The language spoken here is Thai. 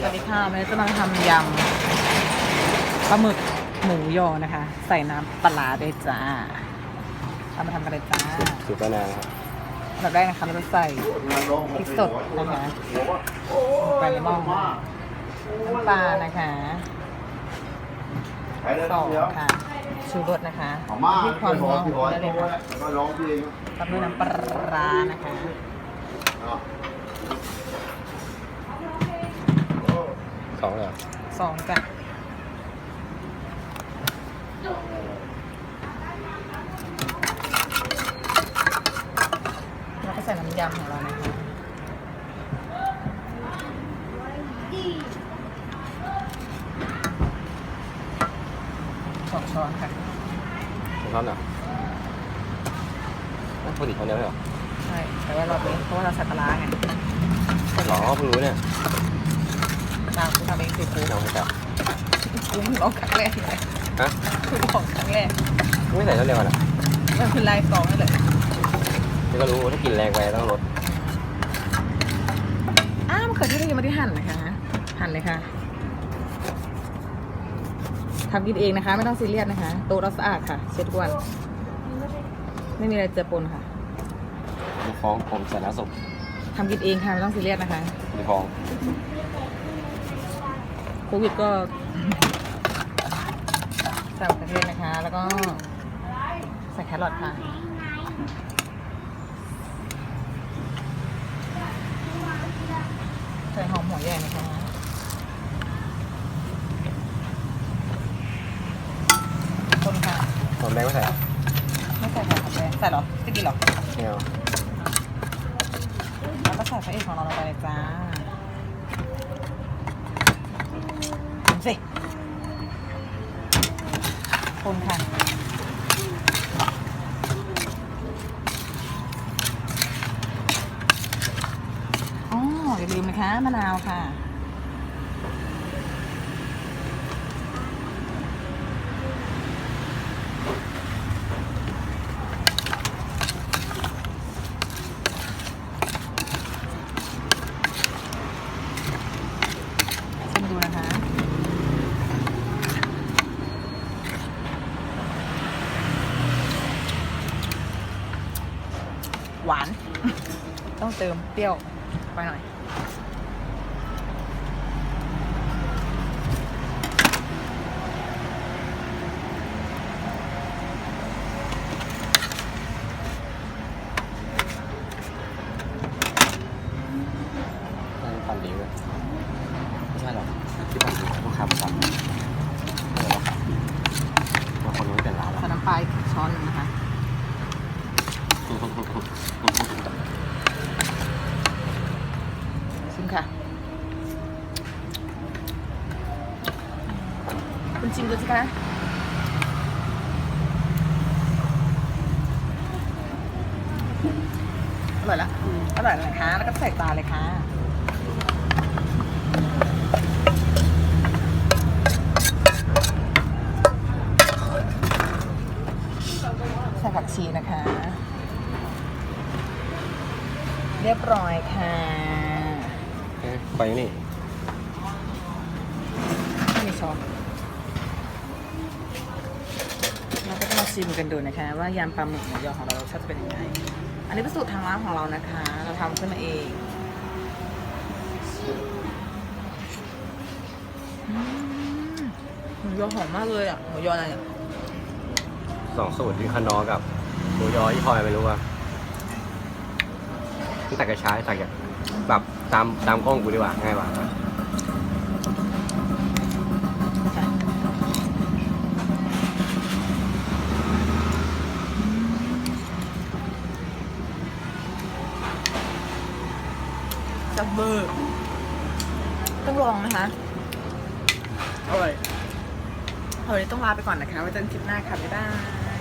สวัสดีค่ะวันนี้จะมาทำยำปลาหมึกหมูยอนะคะ ใส่น้ำปลาร้าด้วยจ้าเอามาทำกันเลยจ้าสูตรป้านางครับอันดับแรกนะคะเราจะใส่พริกสดนะคะไปในหม้อน้ำปลานะคะสองค่ะชูรสนะคะที่ความนัวของเราได้เลยค่ะร้องเพลงตามด้วยน้ำปลาร้านะคะ สองเลยเหรอ สองจ้ะแล้วก็ใส่น้ำยำของเรานะคะสองช้อนค่ะสองช้อนเหรอนั่นปกติช้อนเดียวไม่เหรอ ใช่ แต่ว่าเราเป็นเพราะว่าเราใส่ปลาร้าไงหรอเพิ่งรู้เนี่ย ตามคุณทำเองสิคุณน้องไม่จับคุณลองครั้งแรกเลยฮะคุณลองครั้งแรกไม่ใส่ช้อนเดียวกันอะมันคือลายสองนั่นแหละนี่ก็รู้ถ้ากินแรงไปต้องลดอ้าวมะเขือเทศเรายังไม่ได้หั่นนะคะหั่นเลยค่ะทำกินเองนะคะ ไม่ต้องซีเรียสนะคะ โต๊ะเราสะอาดค่ะ เช็ดทุกวัน ไม่มีอะไรเจือปนค่ะมีฟ้องผมใส่น้ำสุกทำกินเองค่ะ ไม่ต้องซีเรียสนะคะมีฟ้องโควิดก็ใส่มะเขือเทศนะคะ แล้วก็ใส่แครอทค่ะใส่หอมหัวใหญ่นะคะคนค่ะหอมแดงไม่ใส่เหรอไม่ใส่ค่ะหอมแดงใส่เหรอจะกินเหรอไม่เอาแล้วก็ใส่พระเอกของเราลงไปเลยจ้าทำ สิคนค่ะ อ๋ออย่าลืมนะคะมะนาวค่ะ ชิมดูนะคะ หวาน ต้องเติมเปรี้ยวไปหน่อยปั่นดีเลยไม่ใช่หรอกที่ปั่นดีลูกค้าประจำเออเราคนรู้เป็นร้านใส่แล้วน้ำปลาอีกช้อนหนึงนะคะ ชิมค่ะคุณชิมดูสิคะอร่อยละอร่อยเลยค่ะ แล้วก็ใส่ปลาเลยค่ะใส่ผักชีนะคะ เรียบร้อยค่ะเอ๊ะไปนี่ไม่มีช้อนเราก็จะมาชิมกันดูนะคะ ว่ายำปลาหมึกหมูยอของเรารสชาติจะเป็นยังไง อันนี้เป็นสูตรทางร้านของเรานะคะ เราทำขึ้นมาเองอืมหมูยอหอมมากเลยอะหมูยออะไรเนี่ยสองสูตรที่คานอกับหมูยอที่พลอยไม่รู้ว่า ตั้งแต่กระชายตักจากแบบตามตามกล้องกูดีกว่าง่ายกว่าค่ะจับเบอร์ต้องลองนะคะอร่อยเอาวันนี้ต้องลาไปก่อนนะคะไว้เจอกันคลิปหน้าค่ะบ๊ายบาย